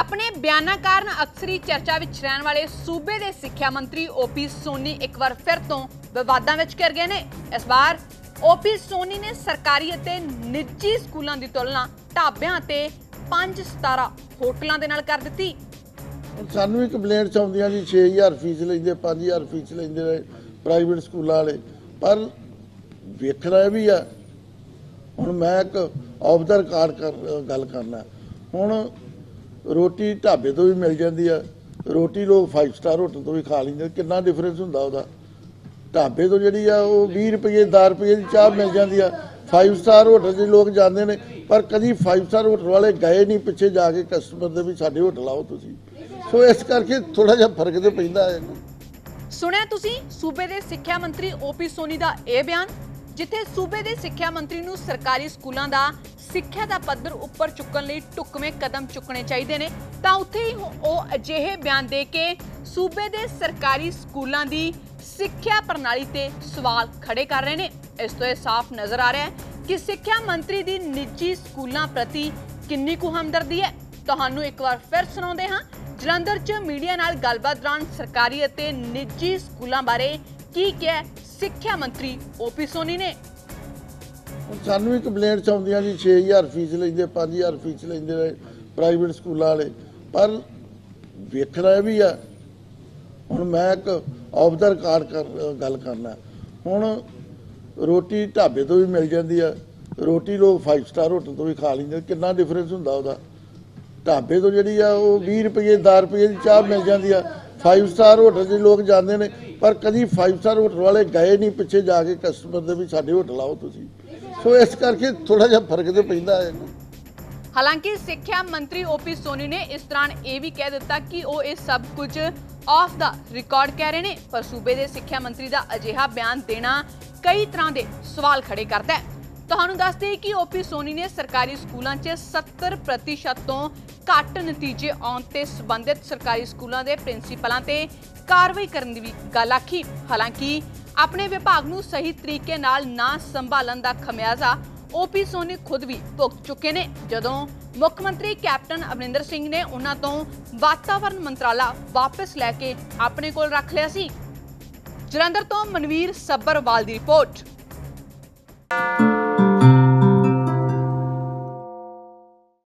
ਆਪਣੇ ਬਿਆਨਾਂ ਕਾਰਨ ਅਕਸਰੀ ਚਰਚਾ ਵਿੱਚ ਰਹਿਣ ਵਾਲੇ ਸੂਬੇ ਦੇ ਸਿੱਖਿਆ ਮੰਤਰੀ ਓਪੀ ਸੋਨੀ ਇੱਕ ਵਾਰ ਫਿਰ ਤੋਂ ਵਿਵਾਦਾਂ ਵਿੱਚ ਘਿਰ ਗਏ ਨੇ। ਇਸ ਵਾਰ ਓਪੀ ਸੋਨੀ ਨੇ ਸਰਕਾਰੀ ਅਤੇ ਨਿੱਜੀ ਸਕੂਲਾਂ ਦੀ ਤੁਲਨਾ ਢਾਬਿਆਂ ਅਤੇ ਪੰਜ ਸਤਾਰਾ ਹੋਟਲਾਂ ਦੇ ਨਾਲ ਕਰ ਦਿੱਤੀ। ਸਾਨੂੰ ਵੀ ਕੰਪਲੇਂਟਸ ਆਉਂਦੀਆਂ ਜੀ 6000 ਫੀਸ ਲੈਂਦੇ 5000 ਫੀਸ ਲੈਂਦੇ ਪ੍ਰਾਈਵੇਟ ਸਕੂਲਾਂ ਵਾਲੇ। ਪਰ ਵੇਖਣਾ ਇਹ ਵੀ ਆ, ਹੁਣ ਮੈਂ ਇੱਕ ਆਫ ਦਾ ਰਿਕਾਰਡ ਕਰ ਗੱਲ ਕਰਨਾ। ਹੁਣ ਰੋਟੀ ਢਾਬੇ ਤੋਂ ਵੀ ਮਿਲ ਜਾਂਦੀ ਆ। ਰੋਟੀ ਲੋਕ 5 ਸਟਾਰ ਹੋਟਲ ਤੋਂ ਵੀ ਖਾ ਲੈਂਦੇ ਕਿੰਨਾ ਡਿਫਰੈਂਸ ਹੁੰਦਾ ਉਹਦਾ। ਢਾਬੇ ਤੋਂ ਜਿਹੜੀ ਆ, ਉਹ 20 ਰੁਪਏ 10 ਰੁਪਏ ਦੀ ਚਾਹ ਮਿਲ ਜਾਂਦੀ ਆ। 5 ਸਟਾਰ ਹੋਟਲ 'ਚ ਲੋਕ ਜਾਂਦੇ ਨੇ, ਪਰ ਕਦੀ 5 ਸਟਾਰ ਹੋਟਲ ਵਾਲੇ ਗਏ ਨਹੀਂ ਪਿੱਛੇ ਜਾ ਕੇ ਕਸਟਮਰ ਦੇ ਵੀ ਸਾਡੇ ਹੋਟਲ ਆਓ ਤੁਸੀਂ। ਸੋ ਇਸ ਕਰਕੇ ਥੋੜਾ ਜਿਹਾ ਫ਼ਰਕ ਤੇ ਪੈਂਦਾ ਹੈ। ਸੁਣਿਆ ਤੁਸੀਂ? ਸੂਬੇ ਦੇ ਸਿੱਖਿਆ ਮੰਤਰੀ ਓਪੀ ਸੋਨੀ ਦਾ ਇਹ ਬਿਆਨ, ਜਿੱਥੇ ਸੂਬੇ ਦੇ ਸਿੱਖਿਆ ਮੰਤਰੀ ਨੂੰ ਸਰਕਾਰੀ ਸਕੂਲਾਂ ਦਾ ਸਿੱਖਿਆ ਦਾ ਪੱਧਰ ਉੱਪਰ ਚੁੱਕਣ ਲਈ ਢੁਕਵੇਂ ਕਦਮ ਚੁੱਕਣੇ ਚਾਹੀਦੇ ਨੇ। ਤਾਂ ਉੱਥੇ ਹੀ ਉਹ ਅਜਿਹੇ ਬਿਆਨ ਦੇ ਕੇ ਸੂਬੇ ਦੇ ਸਰਕਾਰੀ ਸਕੂਲਾਂ ਦੀ ਸਿੱਖਿਆ ਪ੍ਰਣਾਲੀ ਤੇ ਸਵਾਲ ਖੜੇ ਕਰ ਰਹੇ ਨੇ। ਇਸ ਤੋਂ ਇਹ ਸਾਫ਼ ਨਜ਼ਰ ਆ ਰਿਹਾ ਹੈ ਕਿ ਸਿੱਖਿਆ ਮੰਤਰੀ ਦੀ ਨਿੱਜੀ ਸਕੂਲਾਂ ਪ੍ਰਤੀ ਕਿੰਨੀ ਕੁ ਹਮਦਰਦੀ ਹੈ। ਤੁਹਾਨੂੰ ਇੱਕ ਵਾਰ ਫਿਰ ਸੁਣਾਉਂਦੇ ਹਾਂ, ਜਲੰਧਰ 'ਚ ਮੀਡੀਆ ਨਾਲ ਗੱਲਬਾਤ ਦੌਰਾਨ ਸਰਕਾਰੀ ਅਤੇ ਨਿੱਜੀ ਸਕੂਲਾਂ ਬਾਰੇ ਕੀ ਕਿਹਾ ਸਿੱਖਿਆ ਮੰਤਰੀ ਓਪੀ ਸੋਨੀ ਨੇ। ਸਾਨੂੰ ਵੀ ਕੰਪਲੇਂਟਸ ਆਉਂਦੀਆਂ ਜੀ 6000 ਫੀਸ ਲੈਂਦੇ 5000 ਫੀਸ ਲੈਂਦੇ ਨੇ ਪ੍ਰਾਈਵੇਟ ਸਕੂਲਾਂ ਵਾਲੇ। ਪਰ ਵੇਖਣਾ ਇਹ ਵੀ ਆ, ਹੁਣ ਮੈਂ ਇੱਕ ਆਫ ਦਾ ਰਿਕਾਰਡ ਕਰ, ਗੱਲ ਕਰਨਾ। ਹੁਣ ਰੋਟੀ ਢਾਬੇ ਤੋਂ ਵੀ ਮਿਲ ਜਾਂਦੀ ਆ। ਰੋਟੀ ਲੋਕ 5 ਸਟਾਰ ਹੋਟਲ ਤੋਂ ਵੀ ਖਾ ਲੈਂਦੇ ਕਿੰਨਾ ਡਿਫਰੈਂਸ ਹੁੰਦਾ ਉਹਦਾ। ਢਾਬੇ ਤੋਂ ਜਿਹੜੀ ਆ, ਉਹ 20 ਰੁਪਏ 10 ਰੁਪਏ ਦੀ ਚਾਹ ਮਿਲ ਜਾਂਦੀ ਆ। 5 ਸਟਾਰ ਹੋਟਲ 'ਚ ਲੋਕ ਜਾਂਦੇ ਨੇ, ਪਰ ਕਦੀ 5 ਸਟਾਰ ਹੋਟਲ ਵਾਲੇ ਗਏ ਨਹੀਂ ਪਿੱਛੇ ਜਾ ਕੇ ਕਸਟਮਰ ਦੇ ਵੀ ਸਾਡੇ ਹੋਟਲ ਆਓ ਤੁਸੀਂ। ਸੋ ਇਸ ਕਰਕੇ ਥੋੜਾ ਜਿਹਾ ਫ਼ਰਕ ਤੇ ਪੈਂਦਾ ਹੈ। ਹਾਲਾਂਕਿ ਸਿੱਖਿਆ ਮੰਤਰੀ ਓਪੀ ਸੋਨੀ ਨੇ ਇਸ ਦੌਰਾਨ ਇਹ ਵੀ ਕਹਿ ਦਿੱਤਾ ਕਿ ਉਹ ਇਹ ਸਭ ਕੁਝ ਆਫ ਦਾ ਰਿਕਾਰਡ ਕਹਿ ਰਹੇ ਨੇ, ਪਰ ਸੂਬੇ ਦੇ ਸਿੱਖਿਆ ਮੰਤਰੀ ਦਾ ਅਜਿਹਾ ਬਿਆਨ ਦੇਣਾ ਕਈ ਤਰ੍ਹਾਂ ਦੇ ਸਵਾਲ ਖੜੇ ਕਰਦਾ ਹੈ। ਤੁਹਾਨੂੰ ਦੱਸ ਦਈਏ ਕਿ ਓਪੀ ਸੋਨੀ ਨੇ ਸਰਕਾਰੀ ਸਕੂਲਾਂ 'ਚ 70% ਤੋਂ ਘੱਟ ਨਤੀਜੇ ਆਉਣ ਤੇ ਸੰਬੰਧਿਤ ਸਰਕਾਰੀ ਸਕੂਲਾਂ ਦੇ ਪ੍ਰਿੰਸੀਪਲਾਂ ਤੇ ਕਾਰਵਾਈ ਕਰਨ ਦੀ ਵੀ ਗੱਲ ਆਖੀ। ਹਾਲਾਂਕਿ ਆਪਣੇ ਵਿਭਾਗ ਨੂੰ ਸਹੀ ਤਰੀਕੇ ਨਾਲ ਨਾ ਸੰਭਾਲਣ ਦਾ ਖਮਿਆਜ਼ਾ ਓਪੀ ਸੋਨੀ ਖੁਦ ਵੀ ਭੁਗਤ ਚੁੱਕੇ ਨੇ। ਜਦੋਂ ਮੁੱਖ ਮੰਤਰੀ ਕੈਪਟਨ ਅਮਰਿੰਦਰ ਸਿੰਘ ਨੇ ਉਹਨਾਂ ਤੋਂ ਵਾਤਾਵਰਣ ਮੰਤਰਾਲਾ ਵਾਪਸ ਲੈ ਕੇ ਆਪਣੇ ਕੋਲ ਰੱਖ ਲਿਆ ਸੀ। ਜਲੰਧਰ ਤੋਂ ਮਨਵੀਰ ਸੱਬਰਵਾਲ ਦੀ ਰਿਪੋਰਟ।